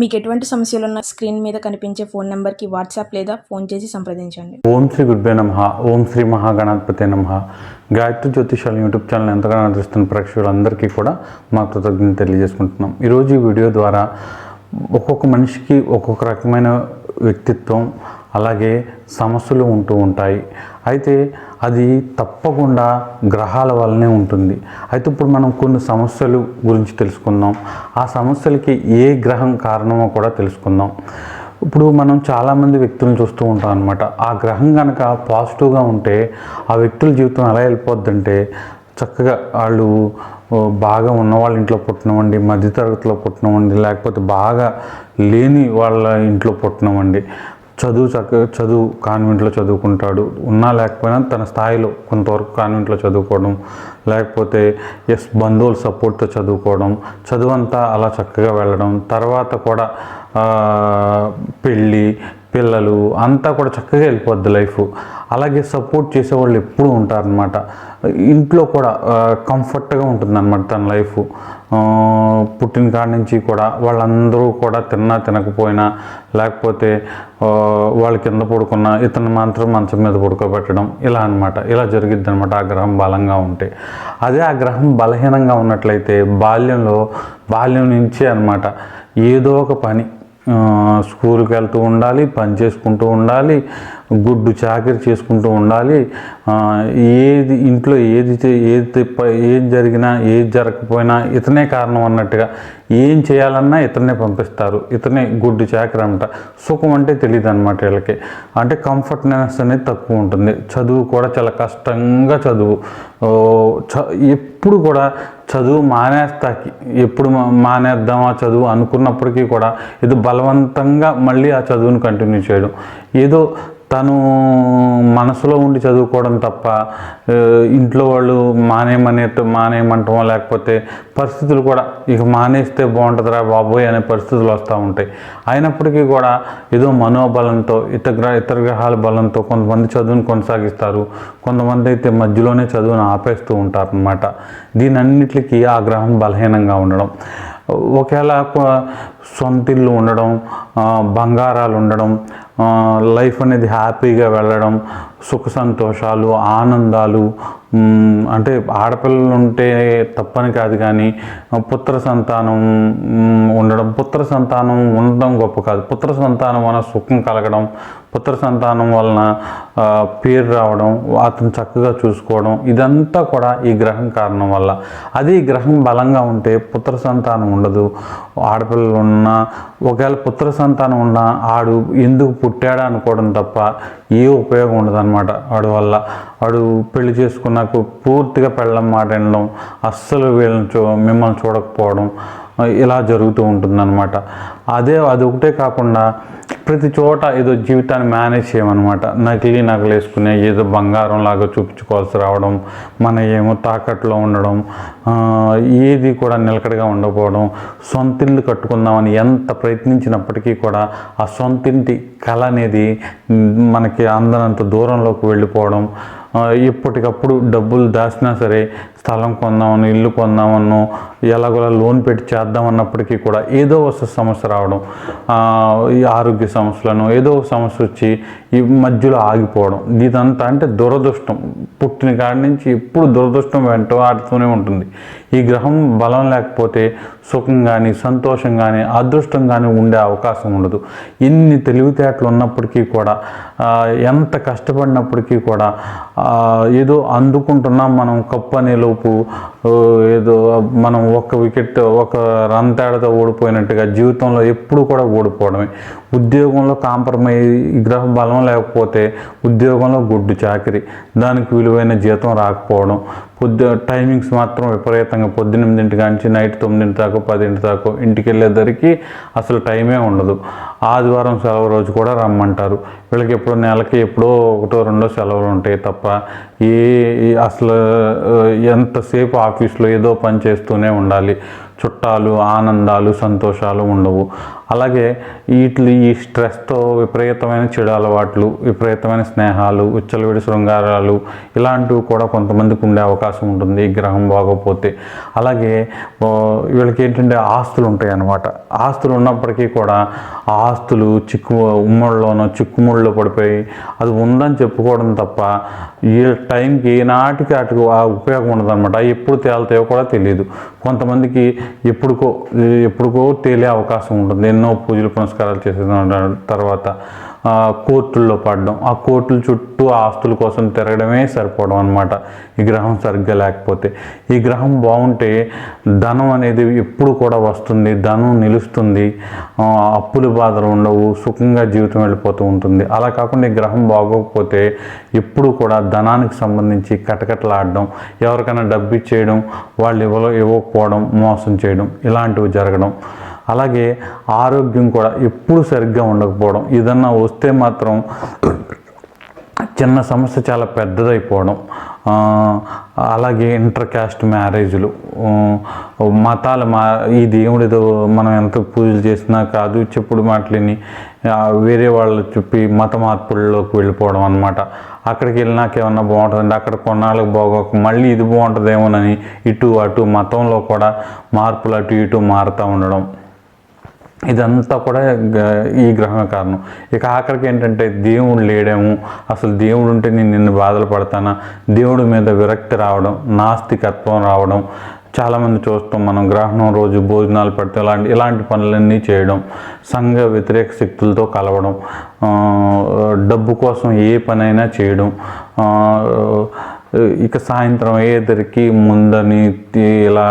మీకు ఎటువంటి సమస్యలు ఉన్న స్క్రీన్ మీద కనిపించే ఫోన్ నెంబర్కి వాట్సాప్ లేదా ఫోన్ చేసి సంప్రదించండి. ఓం శ్రీ గురుభే నమ. ఓం శ్రీ మహాగణాధిపతి నమ. గాయత్రి జ్యోతిషాల యూట్యూబ్ ఛానల్ ఎంతగానో ఆదరిస్తున్న ప్రేక్షకులందరికీ కూడా మా కృతజ్ఞత తెలియజేసుకుంటున్నాం. ఈరోజు ఈ వీడియో ద్వారా ఒక్కొక్క మనిషికి ఒక్కొక్క రకమైన వ్యక్తిత్వం అలాగే సమస్యలు ఉంటూ ఉంటాయి. అయితే అది తప్పకుండా గ్రహాల వల్లనే ఉంటుంది. అయితే ఇప్పుడు మనం కొన్ని సమస్యలు గురించి తెలుసుకుందాం. ఆ సమస్యలకి ఏ గ్రహం కారణమో కూడా తెలుసుకుందాం. ఇప్పుడు మనం చాలామంది వ్యక్తులను చూస్తూ ఉంటాం అనమాట ఆ గ్రహం కనుక పాజిటివ్గా ఉంటే ఆ వ్యక్తుల జీవితం ఎలా వెళ్ళిపోద్దంటే చక్కగా వాళ్ళు బాగా ఉన్న వాళ్ళ ఇంట్లో పుట్టినవండి మధ్యతరగతిలో పుట్టినవండి లేకపోతే బాగా లేని వాళ్ళ ఇంట్లో పుట్టినవండి చదువు చక్కగా చదువు కాన్వెంట్లో చదువుకుంటాడు. ఉన్నా లేకపోయినా తన స్థాయిలో కొంతవరకు కాన్వెంట్లో చదువుకోవడం లేకపోతే ఎస్ బంధువుల సపోర్ట్తో చదువుకోవడం చదువు అంతా అలా చక్కగా వెళ్ళడం తర్వాత కూడా పెళ్ళి పిల్లలు అంతా కూడా చక్కగా వెళ్ళిపోద్ది లైఫ్. అలాగే సపోర్ట్ చేసేవాళ్ళు ఎప్పుడూ ఉంటారనమాట ఇంట్లో కూడా కంఫర్ట్గా ఉంటుందన్నమాట తన లైఫ్. పుట్టిన కాడి నుంచి కూడా వాళ్ళందరూ కూడా తిన్నా తినకపోయినా లేకపోతే వాళ్ళ కింద పడుకున్నా ఇతను మాత్రం మంచం మీద పడుకోబెట్టడం ఇలా అన్నమాట. ఇలా జరిగిద్ది అనమాట ఆ గ్రహం బలంగా ఉంటే. అదే ఆ గ్రహం బలహీనంగా ఉన్నట్లయితే బాల్యంలో బాల్యం నుంచే అనమాట ఏదో ఒక పని స్కూల్కి వెళ్తూ ఉండాలి పని చేసుకుంటూ ఉండాలి గుడ్డు చాకరీ చేసుకుంటూ ఉండాలి. ఏది ఇంట్లో ఏది ఏది ఏది జరిగినా ఏది జరగకపోయినా ఇతనే కారణం అన్నట్టుగా ఏం చేయాలన్నా ఇతనే పంపిస్తారు. ఇతనే గుడ్డు చాకరీ అంట. సుఖం అంటే తెలియదు అనమాట వీళ్ళకి. అంటే కంఫర్ట్నెస్ అనేది తక్కువ ఉంటుంది. చదువు కూడా చాలా కష్టంగా చదువు. చ ఎప్పుడు కూడా చదువు మానేస్తాకి ఎప్పుడు మానేద్దాం మానేద్దామా చదువు అనుకున్నప్పటికీ కూడా ఇది బలవంతంగా మళ్ళీ ఆ చదువును కంటిన్యూ చేయడం. ఏదో తను మనసులో ఉండి చదువుకోవడం తప్ప ఇంట్లో వాళ్ళు మానేయమనే మానేయమంటాం లేకపోతే పరిస్థితులు కూడా ఇక మానేస్తే బాగుంటుందిరా బాబోయ్ అనే పరిస్థితులు వస్తూ ఉంటాయి. అయినప్పటికీ కూడా ఏదో మనోబలంతో ఇతర గ్రహ ఇతర గ్రహాల బలంతో కొంతమంది చదువుని కొనసాగిస్తారు. కొంతమంది అయితే మధ్యలోనే చదువును ఆపేస్తూ ఉంటారు అనమాట దీని అన్నిటికీ ఆ గ్రహం బలహీనంగా ఉండడం ఒకవేళ సొంతిల్లు ఉండడం బంగారాలు ఉండడం లైఫ్ అనేది హ్యాపీగా వెళ్ళడం సుఖ సంతోషాలు ఆనందాలు అంటే ఆడపిల్లలు ఉంటే తప్పని కాదు కానీ పుత్ర సంతానం ఉండడం పుత్ర సంతానం ఉండడం గొప్ప కాదు. పుత్ర సంతానం వలన సుఖం కలగడం పుత్ర సంతానం వలన పేరు రావడం అతను చక్కగా చూసుకోవడం ఇదంతా కూడా ఈ గ్రహం కారణం వల్ల. అది ఈ గ్రహం బలంగా ఉంటే పుత్ర సంతానం ఉండదు. ఆడపిల్లలు ఉన్నా ఒకవేళ పుత్ర సంతానం ఉన్నా ఆడు ఎందుకు పుట్టాడా అనుకోవడం తప్ప ఏ ఉపయోగం ఉండదు అనమాట వాడి వల్ల. వాడు పెళ్ళి చేసుకున్నాక పూర్తిగా పెళ్ళం మాట వినడం అస్సలు వీళ్ళని చూ మిమ్మల్ని చూడకపోవడం ఇలా జరుగుతూ ఉంటుందన్నమాట. అదే అది ఒకటే కాకుండా ప్రతి చోట ఏదో జీవితాన్ని మేనేజ్ చేయమన్నమాట. నకిలీ నగలు వేసుకునే ఏదో బంగారం లాగా చూపించుకోవాల్సి రావడం మన ఏమో తాకట్లో ఉండడం ఏది కూడా నిలకడగా ఉండకపోవడం సొంత ఇల్లు కట్టుకుందామని ఎంత ప్రయత్నించినప్పటికీ కూడా ఆ సొంత ఇంటి కళ అనేది మనకి అందనంత దూరంలోకి వెళ్ళిపోవడం ఎప్పటికప్పుడు డబ్బులు దాచినా సరే స్థలం కొందామని ఇల్లు కొందామను ఎలాగోలా లోన్ పెట్టి చేద్దామన్నప్పటికీ కూడా ఏదో ఒక సమస్య రావడం ఈ ఆరోగ్య సమస్యలను ఏదో ఒక సమస్య వచ్చి ఈ మధ్యలో ఆగిపోవడం ఇదంతా అంటే దురదృష్టం. పుట్టిన కాడి నుంచి ఎప్పుడు దురదృష్టం వెంట ఆడుతూనే ఉంటుంది. ఈ గ్రహం బలం లేకపోతే సుఖం కానీ సంతోషం కానీ అదృష్టం కానీ ఉండే అవకాశం ఉండదు. ఎన్ని తెలివితేటలు ఉన్నప్పటికీ కూడా ఎంత కష్టపడినప్పటికీ కూడా ఏదో అందుకుంటున్నాం మనం కప్పు లోపు ఏదో మనం ఒక వికెట్ ఒక రన్ తేడాతో ఓడిపోయినట్టుగా జీవితంలో ఎప్పుడు కూడా ఓడిపోవడమే. ఉద్యోగంలో కాంప్రమైజ్ గ్రహ బలం లేకపోతే ఉద్యోగంలో గుడ్డు చాకరీ. దానికి విలువైన జీతం రాకపోవడం. పొద్దు టైమింగ్స్ మాత్రం విపరీతంగా. పొద్దున్నెనిమిదింటి కాంచి నైట్ తొమ్మిదింటి దాకా పదింటి దాకా ఇంటికి వెళ్ళేసరికి అసలు టైమే ఉండదు. ఆదివారం సెలవు రోజు కూడా రమ్మంటారు. వీళ్ళకి ఎప్పుడో నెలకి ఎప్పుడో ఒకటో రెండో సెలవులు ఉంటాయి తప్ప ఏ అసలు ఎంతసేపు ఆఫీస్లో ఏదో పని చేస్తూనే ఉండాలి. చుట్టాలు ఆనందాలు సంతోషాలు ఉండవు. అలాగే వీటి ఈ స్ట్రెస్తో విపరీతమైన చెడు అలవాట్లు విపరీతమైన స్నేహాలు ఉచ్చలవిడి శృంగారాలు ఇలాంటివి కూడా కొంతమందికి ఉండే అవకాశం ఉంటుంది ఈ గ్రహం బాగోపోతే. అలాగే వీళ్ళకి ఏంటంటే ఆస్తులు ఉంటాయి అన్నమాట ఆస్తులు ఉన్నప్పటికీ కూడా ఆ ఆస్తులు చిక్కు ఉమ్మడిలోనో చిక్కుముళ్ళలో పడిపోయి అది ఉందని చెప్పుకోవడం తప్ప ఈ టైంకి నాటికి అటు ఉపయోగం ఉండదన్నమాట. ఎప్పుడు తేలుతాయో కూడా తెలియదు కొంతమందికి ఎప్పుడుకో ఎప్పుడుకో తేలే అవకాశం ఉంటుంది. ఎన్నో పూజలు పునస్కారాలు చేసిన తర్వాత కోర్టుల్లో పడడం. ఆ కోర్టుల చుట్టూ ఆస్తుల కోసం తిరగడమే సరిపోవడం అనమాట ఈ గ్రహం సరిగ్గా లేకపోతే. ఈ గ్రహం బాగుంటే ధనం అనేది ఎప్పుడు కూడా వస్తుంది. ధనం నిలుస్తుంది. అప్పులు అప్పుల బాధలు ఉండవు. సుఖంగా జీవితం వెళ్ళిపోతూ ఉంటుంది. అలా కాకుండా ఈ గ్రహం బాగోకపోతే ఎప్పుడు కూడా ధనానికి సంబంధించి కటకటలాడడం ఎవరికైనా డబ్బు ఇచ్చేయడం వాళ్ళు ఇవ్వ ఇవ్వకపోవడం మోసం చేయడం ఇలాంటివి జరగడం. అలాగే ఆరోగ్యం కూడా ఎప్పుడు సరిగ్గా ఉండకపోవడం. ఏదన్నా వస్తే మాత్రం చిన్న సమస్య చాలా పెద్దదైపోవడం. అలాగే ఇంటర్ క్యాస్ట్ మ్యారేజ్లు. మతాలు మా ఈ దేవుడితో మనం ఎంత పూజలు చేసినా కాదు చెప్పుడు మాటలని వేరే వాళ్ళు చెప్పి మత మార్పుల్లోకి వెళ్ళిపోవడం అనమాట అక్కడికి వెళ్ళినాక ఏమన్నా బాగుంటుందండి అక్కడ కొన్నాళ్ళకి బాగోక మళ్ళీ ఇది బాగుంటుందేమోనని ఇటు అటు మతంలో కూడా మార్పులు అటు ఇటు మారుతూ ఉండడం. ఇదంతా కూడా గ- ఈ గ్రహం కారణం. ఇక ఆఖరికి ఏంటంటే దేవుడు లేడేమో. అసలు దేవుడు ఉంటే నేను నిన్ను బాధలు పడతానా? దేవుడి మీద విరక్తి రావడం నాస్తికత్వం రావడం చాలామంది చూస్తాం మనం గ్రహణం రోజు భోజనాలు పెడితే ఇలాంటి ఇలాంటి పనులన్నీ చేయడం సంఘ వ్యతిరేక శక్తులతో కలవడం డబ్బు కోసం ఏ పనైనా చేయడం ఇక సాయంత్రం అయ్యేదరికి ముందని తి- ఇలా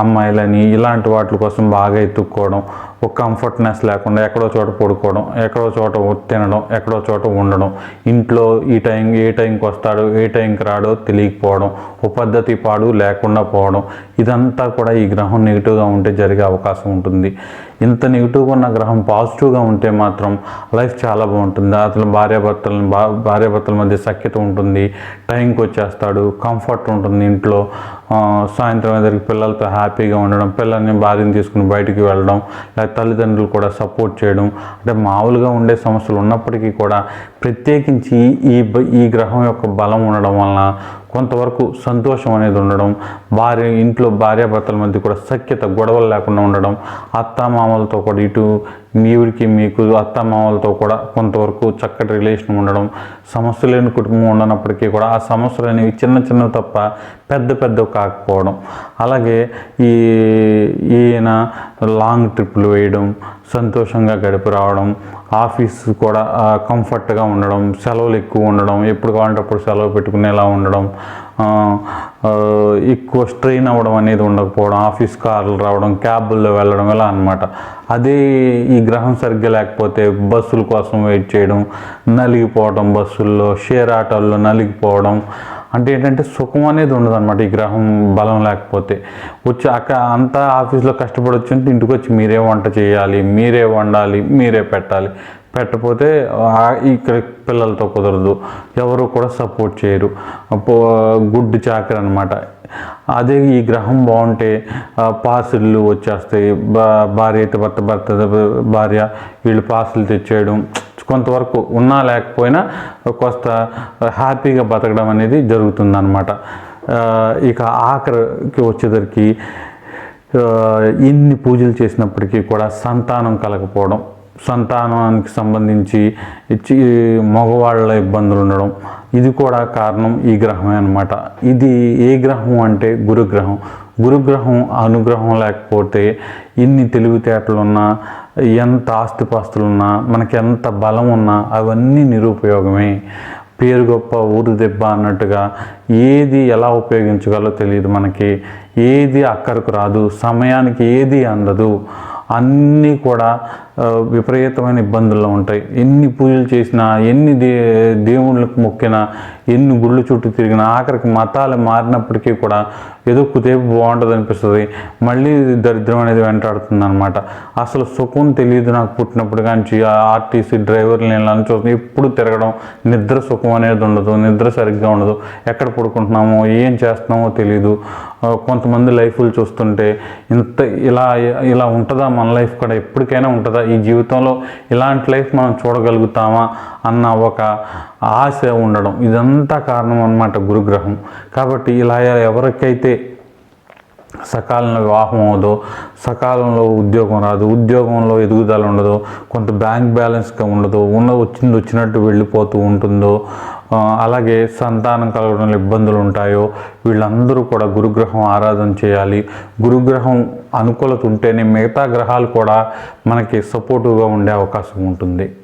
అమ్మాయిలని ఇలాంటి వాటి కోసం బాగా ఎత్తుక్కోవడం ఒక కంఫర్ట్నెస్ లేకుండా ఎక్కడో చోట పడుకోవడం ఎక్కడో చోట తినడం ఎక్కడో చోట ఉండడం ఇంట్లో ఈ టైం ఏ టైంకి వస్తాడో ఏ టైంకి రాడో తెలియకపోవడం ఉపద్ధతి పాడు లేకుండా పోవడం ఇదంతా కూడా ఈ గ్రహం నెగిటివ్గా ఉంటే జరిగే అవకాశం ఉంటుంది. ఇంత నెగిటివ్గా ఉన్న గ్రహం పాజిటివ్గా ఉంటే మాత్రం లైఫ్ చాలా బాగుంటుంది. అతను భార్యాభర్తలను బా భార్యాభర్తల మధ్య సఖ్యత ఉంటుంది టైంకి వచ్చేస్తాడు కంఫర్ట్ ఉంటుంది ఇంట్లో. సాయంత్రం ఎదురు పిల్లలతో హ్యాపీగా ఉండడం పిల్లల్ని భార్యను తీసుకుని బయటికి వెళ్ళడం లేదా తల్లిదండ్రులు కూడా సపోర్ట్ చేయడం అంటే మామూలుగా ఉండే సమస్యలు ఉన్నప్పటికీ కూడా ప్రత్యేకించి ఈ ఈ గ్రహం యొక్క బలం ఉండడం వలన కొంతవరకు సంతోషం అనేది ఉండడం భార్య ఇంట్లో భార్యాభర్తల మధ్య కూడా సఖ్యత గొడవలు లేకుండా ఉండడం అత్తామామలతో కూడా ఇటు మీ ఊరికి మీకు అత్తామామలతో కూడా కొంతవరకు చక్కటి రిలేషన్ ఉండడం సమస్య లేని కుటుంబం ఉండనప్పటికీ కూడా ఆ సమస్యలు అనేవి చిన్న చిన్నవి తప్ప పెద్ద పెద్దవి కాకపోవడం. అలాగే ఈ ఈయన లాంగ్ ట్రిప్లు వేయడం సంతోషంగా గడిపి రావడం ఆఫీస్ కూడా కంఫర్ట్గా ఉండడం సెలవులు ఎక్కువ ఉండడం ఎప్పుడు కావాలంటే అప్పుడు సెలవు పెట్టుకునేలా ఉండడం ఎక్కువ స్ట్రెయిన్ అవ్వడం అనేది ఉండకపోవడం ఆఫీస్ కార్లు రావడం క్యాబుల్లో వెళ్ళడం ఇలా అనమాట అదే ఈ గ్రహం సరిగ్గా లేకపోతే బస్సుల కోసం వెయిట్ చేయడం నలిగిపోవడం బస్సుల్లో షేర్ ఆటోల్లో నలిగిపోవడం అంటే ఏంటంటే సుఖం అనేది ఉండదు అనమాట ఈ గ్రహం బలం లేకపోతే. వచ్చి అక్కడ అంతా ఆఫీస్లో కష్టపడొచ్చు అంటే ఇంటికి వచ్చి మీరే వంట చేయాలి మీరే వండాలి మీరే పెట్టాలి. పెట్టకపోతే ఇక్కడ పిల్లలతో కుదరదు. ఎవరు కూడా సపోర్ట్ చేయరు. పో గుడ్డు అనమాట అదే ఈ గ్రహం బాగుంటే పాసులు వచ్చేస్తాయి. బా భార్య అయితే భర్త భర్త భార్య వీళ్ళు పాసులు తెచ్చేయడం. కొంతవరకు ఉన్నా లేకపోయినా కొంత హ్యాపీగా బతకడం అనేది జరుగుతుందన్నమాట. ఇక ఆఖరికి వచ్చేసరికి ఇన్ని ఎన్ని పూజలు చేసినప్పటికీ కూడా సంతానం కలగకపోవడం. సంతానానికి సంబంధించి ఇచ్చి మగవాళ్ళ ఇబ్బందులు ఉండడం ఇది కూడా కారణం ఈ గ్రహమే అనమాట ఇది ఏ గ్రహం అంటే గురుగ్రహం. గురుగ్రహం అనుగ్రహం లేకపోతే ఎన్ని తెలివితేటలున్నా ఎంత ఆస్తిపాస్తులున్నా మనకి ఎంత బలం ఉన్నా అవన్నీ నిరుపయోగమే. పేరు గొప్ప ఊరు దెబ్బ అన్నట్టుగా ఏది ఎలా ఉపయోగించగలో తెలియదు మనకి. ఏది అక్కరకు రాదు సమయానికి ఏది అందదు. అన్నీ కూడా విపరీతమైన ఇబ్బందుల్లో ఉంటాయి. ఎన్ని పూజలు చేసినా ఎన్ని దే దేవుళ్ళకు మొక్కినా ఎన్ని గుళ్ళు చుట్టూ తిరిగినా ఆఖరికి మతాలు మారినప్పటికీ కూడా ఏదో కుదేపు బాగుంటుంది అనిపిస్తుంది మళ్ళీ దరిద్రం అనేది వెంటాడుతుంది అనమాట అసలు సుఖం తెలియదు నాకు పుట్టినప్పుడు కానీ ఆర్టీసీ డ్రైవర్లు నేను ఇలా చూస్తాను ఎప్పుడు తిరగడం నిద్ర సుఖం అనేది ఉండదు నిద్ర సరిగ్గా ఉండదు. ఎక్కడ పడుకుంటున్నామో ఏం చేస్తున్నామో తెలియదు కొంతమంది లైఫ్లు చూస్తుంటే ఇంత ఇలా ఇలా ఉంటుందా మన లైఫ్ కూడా? ఎప్పటికైనా ఉంటుందా? ఈ జీవితంలో ఇలాంటి లైఫ్ మనం చూడగలుగుతామా? అన్న ఒక ఆశ ఉండడం. ఇదంతా కారణం అన్నమాట గురుగ్రహం. కాబట్టి ఇలా ఎవరికైతే సకాలంలో వివాహం అవ్వదు సకాలంలో ఉద్యోగం రాదు ఉద్యోగంలో ఎదుగుదల ఉండదు కొంత బ్యాంక్ బ్యాలెన్స్గా ఉండదు ఉన్న వచ్చింది వచ్చినట్టు వెళ్ళిపోతూ ఉంటుందో అలాగే సంతానం కలగడంలో ఇబ్బందులు ఉంటాయో వీళ్ళందరూ కూడా గురుగ్రహం ఆరాధన చేయాలి. గురుగ్రహం అనుకూలత ఉంటేనే మిగతా గ్రహాలు కూడా మనకి సపోర్టివ్గా ఉండే అవకాశం ఉంటుంది.